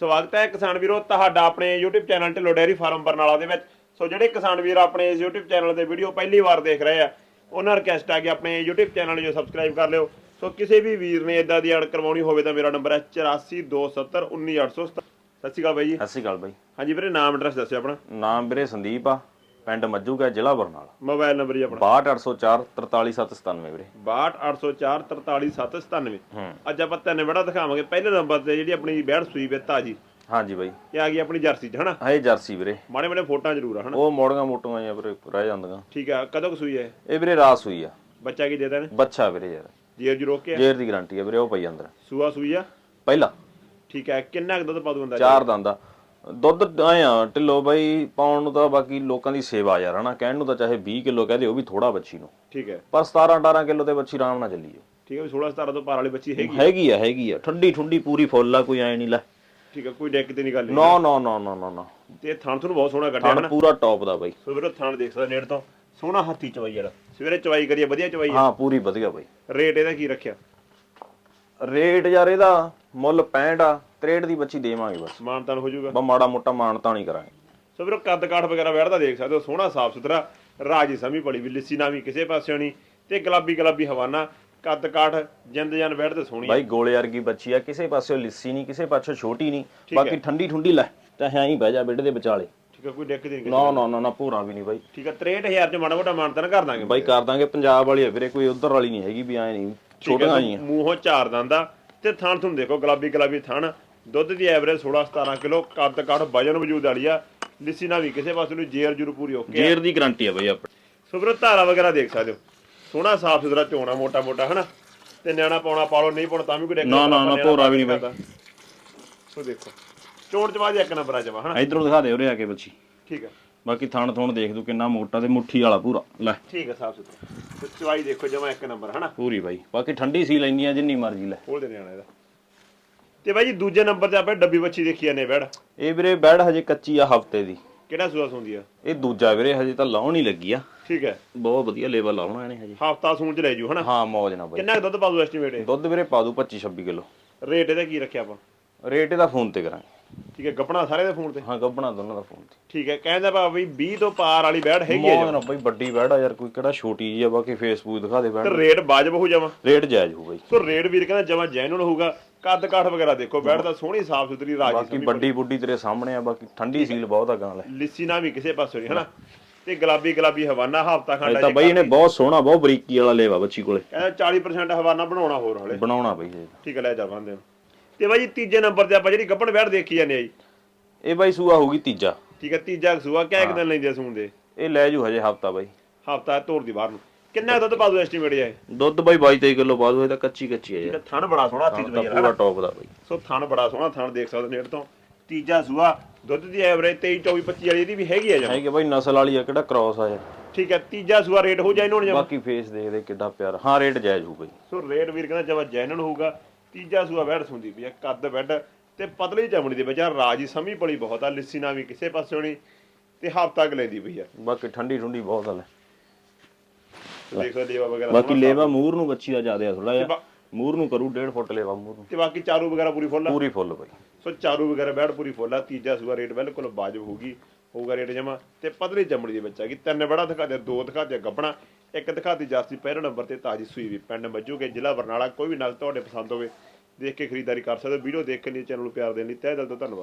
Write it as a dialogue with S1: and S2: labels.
S1: ਸਵਾਗਤ ਹੈ ਕਿਸਾਨ ਵੀਰੋ ਤੁਹਾਡਾ ਆਪਣੇ YouTube channel Dhillon dairy farm Barnala ਦੇ ਵਿੱਚ। ਸੋ ਜਿਹੜੇ ਕਿਸਾਨ ਵੀਰ ਆਪਣੇ ਇਸ YouTube ਚੈਨਲ ਦੇ ਵੀਡੀਓ ਪਹਿਲੀ ਵਾਰ ਦੇਖ ਰਹੇ ਆ ਉਹਨਾਂ ਰਿਕਵੈਸਟ ਆ ਕਿ ਆਪਣੇ YouTube ਚੈਨਲ ਨੂੰ ਸਬਸਕ੍ਰਾਈਬ ਕਰ ਲਿਓ। ਸੋ ਕਿਸੇ ਵੀ ਵੀਰ ਨੇ ਇਦਾਂ ਦੀ ਅੜ ਕਰਵਾਉਣੀ ਹੋਵੇ ਤਾਂ ਮੇਰਾ ਨੰਬਰ ਹੈ 8427191870 ਸਤਿ। ਸ਼੍ਰੀ ਅਕਾਲ ਬਾਈ ਜੀ।
S2: ਸਤਿ ਸ਼੍ਰੀ ਅਕਾਲ ਬਾਈ।
S1: ਹਾਂਜੀ ਵੀਰੇ ਨਾਮ ਐਡਰੈਸ ਦੱਸਿਓ ਆਪਣਾ।
S2: ਨਾਮ ਵੀਰੇ ਸੰਦੀਪ ਆ। ਪਿੰਡ ਮੱਜੂਗਾ ਜ਼ਿਲ੍ਹਾ ਬਰਨਾਲਾ।
S1: ਮੋਬਾਈਲ ਨੰਬਰ ਜੀ ਆਪਣਾ।
S2: 62804 43797 ਵੀਰੇ।
S1: 628044 43797
S2: ਹੂੰ।
S1: ਅੱਜ ਆਪਾਂ ਤਿੰਨ ਬੜਾ ਦਿਖਾਵਾਂਗੇ। ਪਹਿਲੇ ਨੰਬਰ ਤੇ ਜਿਹੜੀ ਆਪਣੀ ਬੈੜ ਸੂਈ ਵੇ ਤਾਜੀ।
S2: ਹਾਂਜੀ ਬਾਈ।
S1: ਇਹ ਆ ਗਈ ਆਪਣੀ ਜਰਸੀ ਚ ਹਨਾ?
S2: ਇਹ ਜਰਸੀ ਵੀਰੇ।
S1: ਮਾੜੇ ਮਾੜੇ ਫੋਟਾਂ ਜ਼ਰੂਰ ਆ ਹਨਾ?
S2: ਉਹ ਮੋੜੀਆਂ ਮੋਟੀਆਂ ਜਾਂ ਵੀਰੇ ਰਹਿ ਜਾਂਦੀਆਂ।
S1: ਠੀਕ ਆ ਕਦੋਂ ਕੁ ਸੂਈ ਹੈ?
S2: ਇਹ ਵੀਰੇ ਰਾਸ ਹੋਈ ਆ।
S1: ਬੱਚਾ ਕੀ ਦੇ ਦੇਣ
S2: ਬੱਚਾ ਵੀਰੇ ਯਾਰ।
S1: ਜੀਰ ਜੀ ਰੋਕ ਆ?
S2: ਜੇਰ ਦੀ ਗਾਰੰਟੀ ਆ ਵੀਰੇ ਉਹ ਪਈ ਅੰਦਰ।
S1: ਸੂਆ ਸੂਈ ਆ?
S2: ਪਹਿਲਾ।
S1: ਠੀਕ ਹੈ ਕਿੰਨਾ ਕੁ ਦੁੱਧ ਪਾ ਦੂ
S2: ਚਾਰ ਦੰਦਾ ਦੁੱਧ ਆਇਆ ਢਿੱਲੋ ਬਾਈ ਪਾਉਣ ਨੂੰ ਤਾਂ ਬਾਕੀ ਲੋਕਾਂ ਦੀ ਸੇਵਾ ਯਾਰ ਹਨਾ? ਕਹਿਣ ਨੂੰ ਤਾਂ ਚਾਹੇ 20 ਕਿਲੋ ਕਹਦੇ ਉਹ ਵੀ ਥੋੜਾ ਬੱਚੀ ਨੂੰ।
S1: ਠੀਕ ਹੈ।
S2: ਪਰ 17 18 ਕਿਲੋ ਤੇ ਬੱਚੀ ਆਰਾਮ ਨਾਲ ਚੱਲੀ
S1: ਠੀਕ ਹੈ ਵੀ 16 17 ਤੋਂ ਪਾਰ ਵਾਲੀ ਬੱਚੀ ਹੈਗੀ
S2: ਹੈਗੀ ਆ ਹੈਗੀ ਆ। ਠੰਡੀ ਠੁੰਡੀ ਪੂਰੀ ਫੁੱਲ ਆ ਕੋਈ ਐ ਨਹੀਂ ਲੈ।
S1: ਠੀਕ ਹੈ ਕੋਈ ਡੈਕ ਤੇ ਨਹੀਂ ਗੱਲ
S2: ਨਾ ਨਾ ਨਾ ਨਾ ਨਾ ਨਾ।
S1: ਤੇ ਥਣ ਤੁਹਾਨੂੰ ਬਹੁਤ ਸੋਹਣਾ ਕੱਢਿਆ ਹਨਾ
S2: ਪੂਰਾ ਟੌਪ ਦਾ ਬਾਈ।
S1: ਸੋ ਵੀਰੋ ਥਣ ਦੇਖ ਸਕਦੇ ਨੇੜ ਤੋਂ। ਸੋਹਣਾ ਹੱਥੀ ਚਵਾਈ ਜਿਹੜਾ ਸਵੇਰੇ ਚਵਾਈ ਕਰੀਏ ਵਧੀਆ ਚਵਾਈ
S2: ਹਾਂ ਪੂਰੀ ਵਧੀਆ ਬਾਈ।
S1: ਰੇਟ ਇਹਦਾ ਕੀ ਰੱਖਿਆ?
S2: ਰੇਟ ਯਾਰ ਇਹਦਾ ਮੁੱਲ 65 ਆ 63 ਦੀ ਬੱਚੀ ਦੇਵਾਂਗੇ ਬਸ।
S1: ਮਾਨਤਾਨ ਹੋ ਜਾਊਗਾ।
S2: ਬਾ ਮਾੜਾ ਮੋਟਾ ਮਾਨਤਾ ਨਹੀਂ ਕਰਾਂਗੇ।
S1: ਸੋ ਵੀਰੋ ਕੱਦ ਕਾਠ ਵਗੈਰਾ ਬੈਠਦਾ ਦੇਖ ਸਕਦੇ ਹੋ ਸੋਹਣਾ ਸਾਫ਼ ਸੁਥਰਾ ਰਾਜੀ ਸਮੀ ਪੜੀ ਵੀ ਲਿੱਸੀ ਨਾ ਵੀ ਕਿਸੇ ਪਾਸਿਓਂ ਨਹੀਂ ਤੇ ਗੁਲਾਬੀ ਗੁਲਾਬੀ ਹਵਾਨਾ ਕੱਦ ਕਾਠ ਜਿੰਦ ਜਨ ਬੈਠਦੇ ਸੋਹਣੀ
S2: ਬਾਈ ਗੋਲੇ ਵਰਗੀ ਬੱਚੀ ਆ ਕਿਸੇ ਪਾਸਿਓਂ ਲਿੱਸੀ ਨਹੀਂ ਕਿਸੇ ਪਾਸਿਓਂ ਛੋਟੀ ਨਹੀਂ
S1: ਹੈ।
S2: ਬਾਕੀ ਠੰਡੀ ਠੁੰਡੀ ਲੈ ਚਾਹੇ ਐਂ ਬਹਿ ਜਾ ਬੇਟੇ ਦੇ ਵਿਚਾਲੇ।
S1: ਠੀਕ ਹੈ ਕੋਈ ਡੈਕ ਤੇ ਨਹੀਂ
S2: ਨਾ ਨਾ ਨਾ ਨਾ ਭੋਰਾ ਵੀ ਨਹੀਂ ਬਾਈ।
S1: ਠੀਕ ਹੈ 63000 ਚ ਮਾੜਾ ਮੋਟਾ ਮਾਨਤਾਨ ਕਰ ਦਾਂਗੇ
S2: ਬਾਈ ਕਰ ਦਾਂਗੇ ਪੰਜਾਬ ਵਾਲੀ ਆ ਵੀਰੇ ਕੋਈ ਉਧਰ ਵਾਲੀ ਨਹੀਂ ਹੈਗੀ ਵੀ ਐਂ ਨਹੀਂ ਛੋਟੀਆਂ ਹੀ ਆ
S1: ਮੂੰਹੋਂ ਚਾਰ ਦੰਦਾ ਤੇ ਥਣ ਤੁਹਾਨੂੰ ਦੇਖੋ ਗੁਲਾਬੀ ਗੁਲਾਬੀ ਥਣ ਦੁੱਧ ਦੀ ਐਵਰੇਜ 16 17 ਕਿਲੋ ਕੱਦ ਕਾਠ ਵਜਨ ਵਜੂਦ ਵਾਲੀ ਆ। ਲਿੱਸੀ ਨਾ ਵੀ ਕਿਸੇ ਪਾਸੇ ਨੂੰ ਜੇਰ ਜੁਰ ਪੂਰੀ ਓਕੇ
S2: ਜੇਰ ਦੀ ਗਾਰੰਟੀ ਆ ਬਾਈ ਆਪਣੀ।
S1: ਸੋ ਵੀਰੋ ਧਾਰਾ ਵਗੈਰਾ ਦੇਖ ਸਕਦੇ ਹੋ। ਸੋਹਣਾ ਸਾਫ਼ ਸੁਥਰਾ ਚੋਣਾ ਮੋਟਾ ਮੋਟਾ ਹਨਾ? ਤੇ ਨਿਆਣਾ ਪਾਉਣਾ ਪਾਲੋ ਨਹੀਂ ਪਾਉਣਾ ਤਾਂ ਵੀ ਕੋਈ ਡੈਕ
S2: ਨਾ, ਨਾ, ਨਾ, ਭੋਰਾ ਵੀ ਨਹੀਂ ਬਾਈ।
S1: ਸੋ ਦੇਖੋ ਚੋਣ ਚ ਬਾਅਦ ਇੱਕ ਨੰਬਰ ਆ ਜਾਵਾ ਹਨਾ?
S2: ਇਧਰੋਂ ਦਿਖਾ ਦੇ ਉਰੇ ਆ ਕੇ ਬੱਚੀ।
S1: ਠੀਕ ਹੈ
S2: ਬਾਕੀ ਥਣ ਥੁਣ ਦੇਖ ਤੂੰ ਕਿੰਨਾ ਮੋਟਾ ਤੇ ਮੁੱਠੀ ਵਾਲਾ ਪੂਰਾ। ਲੈ।
S1: ਠੀਕ ਹੈ ਸਾਫ਼ ਸੁਥਰਾ। ਤੇ ਚਵਾਈ ਦੇਖੋ ਜਮਾ ਇੱਕ ਨੰਬਰ ਹਨਾ?
S2: ਪੂਰੀ ਬਾਈ। ਬਾਕੀ ਠੰਡੀ ਸੀ ਲੈਂਦੀਆਂ ਜਿੰਨੀ ਮਰਜ਼ੀ ਲੈ।
S1: ਖੋਲ ਦੇ ਨਿਆਣਾ ਇਹਦਾ। ਤੇ ਬਾਈ ਜੀ ਦੂਜੇ ਨੰਬਰ ਤੇ ਆਪਾਂ ਡੱਬੀ ਬੱਚੀ ਦੇਖੀ ਜਾਂਦੇ ਬੈੜ
S2: ਇਹ ਵੀਰੇ ਬੈੜ ਹਜੇ ਕੱਚੀ ਆ ਹਫ਼ਤੇ ਦੀ।
S1: ਕਿਹੜਾ ਸੂਆ ਸੁੰਦੀ ਆ?
S2: ਇਹ ਦੂਜਾ ਵੀਰੇ ਹਜੇ ਤਾਂ ਲਾਉਣ ਹੀ ਲੱਗੀ ਆ।
S1: ਠੀਕ ਹੈ।
S2: ਬਹੁਤ ਵਧੀਆ ਲੈਵਲ ਲਾਉਣਾ ਇਹਨੇ ਹਜੇ।
S1: ਹਫਤਾ ਸੂਣ ਚ ਲੈ ਜੂ ਹਨਾ?
S2: ਹਾਂ ਮੌਜ ਨਾ ਬਾਈ।
S1: ਕਿੰਨਾ ਕੁ ਦੁੱਧ ਪਾਦੂ ਐਸਟੀਮੇਟ
S2: ਦੁੱਧ ਵੀਰੇ ਪਾ ਦੂ 25 26 ਕਿਲੋ।
S1: ਰੇਟ ਇਹਦਾ ਕੀ ਰੱਖਿਆ ਆਪਾਂ?
S2: ਰੇਟ ਇਹਦਾ ਫੋਨ ਤੇ ਕਰਾਂਗੇ।
S1: ਠੀਕ ਹੈ ਗੱਪਣਾ ਸਾਰੇ ਦੇ ਫੋਨ ਤੇ?
S2: ਹਾਂ ਗੱਬਣਾ ਦੋਨਾਂ ਦਾ ਫੋਨ ਤੇ।
S1: ਠੀਕ ਹੈ ਕਹਿੰਦਾ ਭਾ ਵੀ 20 ਤੋਂ ਪਾਰ ਵਾਲੀ ਬੈੜ ਹੈਗੀ ਹੈ
S2: ਮੌਜ ਨਾ ਬਾਈ ਵੱਡੀ ਬੈੜ ਆ ਯਾਰ ਕੋਈ ਕਿਹੜਾ ਛੋਟੀ ਜੀ ਆ ਬਾਕੀ ਫੇਸਬੁੱਕ ਦਿਖਾ ਦੇ
S1: ਤੇ
S2: ਬੈੜ
S1: ਰੇਟ ਵਾਜਬ ਹੋ ਜਾਵਾ?
S2: ਰੇਟ ਜਾਇਜ਼ ਹੋ ਬਾਈ।
S1: ਸੋ ਰੇਟ ਵੀਰ ਕਹਿੰਦਾ ਜਮਾ ਜੈਨੂਨ ਹੋਊਗਾ ਕੱਦ ਕਾਠ ਵਗੈਰਾ ਦੇਖੋ ਬੈੜ ਦਾ ਸੋਹਣੀ ਸਾਫ਼ ਸੁਥਰੀ ਰਾਜੀ
S2: ਬਾਕੀ ਵੱਡੀ ਬੁੱਢੀ ਤੇਰੇ ਸਾਹਮਣੇ ਆ ਬਾਕੀ ਠੰਡੀ ਸੀਲ ਬਹੁਤ ਆ ਗਾਂ ਲੈ।
S1: ਲਿੱਸੀ ਨਾ ਵੀ ਕਿਸੇ ਪਾਸੋਂ ਨਹੀਂ ਹਨਾ? ਤੇ ਗੁਲਾਬੀ ਗੁਲਾਬੀ ਹਵਾਨਾ ਹਫਤਾ
S2: ਇਹ
S1: ਖੰਡਾ
S2: ਤਾਂ ਬਾਈ ਇਹਨੇ ਬਹੁਤ ਸੋਹਣਾ ਬਹੁਤ ਬਰੀਕੀ ਵਾਲਾ ਲੇਵਾ ਬੱਚੀ ਕੋਲੇ।
S1: ਕਹਿੰਦਾ 40% ਹਵਾਨਾ ਬਣਾਉਣਾ ਹੋਰ ਹਲੇ।
S2: ਬਣਾਉਣਾ ਬਾਈ ਇਹ।
S1: ਠੀਕ ਹੈ ਲੈ ਜਾ ਬੰਦੇ ਨੂੰ। ਤੇ ਬਾਈ ਜੀ ਤੀਜੇ ਨੰਬਰ ਤੇ ਆਪਾਂ ਜਿਹੜੀ ਗੱਪਣ ਬੈੜ ਦੇਖੀ ਜਾਂਦੇ ਆ ਜੀ।
S2: ਇਹ ਬਾਈ ਸੂਆ ਹੋਊਗੀ ਤੀਜਾ।
S1: ਠੀਕ ਹੈ ਤੀਜਾ ਸੂਆ ਕਿਆ ਇੱਕ ਦਿਨ ਲੈਂਦੇ ਸੂਣ ਦੇ?
S2: ਇਹ ਲੈ ਜੂ ਹਜੇ ਹਫਤਾ ਬਾਈ।
S1: ਹਫਤਾ ਤੋੜ ਦੀ ਬਾਹਰ ਨੂੰ। ਕਿੰਨਾ ਦੁੱਧ ਪਾਦੂ ਐਸਟੀਮੇਟ ਹੈ
S2: ਦੁੱਧ ਬਾਈ 22 23 ਕਿਲੋ ਬਾਅਦ ਇਹ ਤਾਂ ਕੱਚੀ ਕੱਚੀ ਹੈ ਯਾਰ
S1: ਥਣ ਬੜਾ ਸੋਹਣਾ ਹੱਥੀ
S2: ਤਾਂ
S1: ਚ
S2: ਪੂਰਾ ਟੌਪ ਦਾ ਬਾਈ।
S1: ਸੋ ਥਣ ਬੜਾ ਸੋਹਣਾ ਥਣ ਦੇਖ ਸਕਦੇ ਨੇੜ ਤੋਂ। ਤੀਜਾ ਸੂਆ ਦੁੱਧ ਦੀ ਐਵਰੇਜ 23 24 25 ਵਾਲੀ ਇਹਦੀ ਵੀ ਹੈਗੀ ਆ ਜਮ
S2: ਹੈ ਕਿ ਬਾਈ ਨਸਲ ਵਾਲੀ ਆ ਕਿਹੜਾ ਕ੍ਰਾਸ ਆ
S1: ਠੀਕ ਹੈ ਤੀਜਾ ਸੂਆ ਰੇਟ ਹੋ ਜਾਏ ਇਹਨੂੰ ਜਮ
S2: ਬਾਕੀ ਫੇਸ ਦੇਖ ਦੇ ਕਿੱਡਾ ਪਿਆਰਾ। ਹਾਂ ਰੇਟ ਜਾਇਜ਼ ਹੋਊਗਾ ਜੀ
S1: ਸੋ ਰੇਟ ਵੀਰ ਕਹਿੰਦਾ ਜਮਾ ਜੈਨੂਨ ਹੋਊਗਾ। ਤੀਜਾ ਸੂਆ ਬੈੜ ਸੁੰਦੀ ਪਈ ਆ ਕੱਦ ਬੈੱਡ ਤੇ ਪਤਲੀ ਚਮੜੀ ਦੇ ਵਿੱਚ ਆ ਰਾਜੀ ਸਮੀ ਪਲੀ ਬਹੁਤ ਆ ਲਿੱਸੀ ਨਾ ਵੀ ਕਿਸੇ ਪਾਸੇ ਨਹੀਂ ਤੇ ਹਫਤਾ ਕ ਲੈਂਦੀ ਪਈ ਆ।
S2: ਬਾਕੀ ਠੰਡੀ ਠੁੰਡੀ ਬਹੁਤ ਆ ਲੈ।
S1: ਤੇ ਦੇਖੋ ਲੇਵਾ ਵਗੈਰਾ
S2: ਬਾਕੀ ਲੇਵਾ ਮੂਰ ਨੂੰ ਬੱਚੀ ਦਾ ਜ਼ਿਆਦਾ ਥੋੜਾ ਜਿਹਾ। ਮੂਰ ਨੂੰ ਕਰੂ 1.5 ਫੁੱਟ ਲੇਵਾ ਮੂਰ ਨੂੰ।
S1: ਤੇ ਬਾਕੀ ਚਾਰੂ ਵਗੈਰਾ ਪੂਰੀ ਫੁੱਲ ਆ?
S2: ਪੂਰੀ ਫੁੱਲ ਬਾਈ।
S1: ਸੋ ਚਾਰੂ ਵਗੈਰਾ ਬੈੜ ਪੂਰੀ ਫੁੱਲ ਆ ਤੀਜਾ ਸੂਆ ਰੇਟ ਬਿਲਕੁਲ ਵਾਜਬ ਹੋਊਗੀ ਹੋਊਗਾ ਰੇਟ ਜਮਾ। ਤੇ ਪਤਲੀ ਚਮੜੀ ਦੇ ਵਿੱਚ ਆ ਗਈ ਤਿੰਨ ਬੜਾ ਦਿਖਾ ਦੇ ਦੋ ਦਿਖਾ ਦੇ ਗੱਬਣਾ। ਇੱਕ ਦਿਖਾਤੀ ਜਰਸੀ ਪਹਿਲੇ ਨੰਬਰ ਤੇ ਤਾਜੀ ਸੂਈ ਵੀ ਪਿੰਡ ਮੱਜੂਗੇ ਜ਼ਿਲ੍ਹਾ ਬਰਨਾਲਾ। ਕੋਈ ਵੀ ਨਗ ਤੁਹਾਡੇ ਪਸੰਦ ਹੋਵੇ, ਦੇਖ ਕੇ ਖਰੀਦਦਾਰੀ ਕਰ ਸਕਦੇ ਹੋ। ਵੀਡੀਓ ਦੇਖ ਕੇ ਲਈ ਚੈਨਲ ਨੂੰ ਪਿਆਰ ਦੇਣ ਲਈ ਤਹਿ ਦਿਲ ਤੋਂ ਧੰਨਵਾਦ।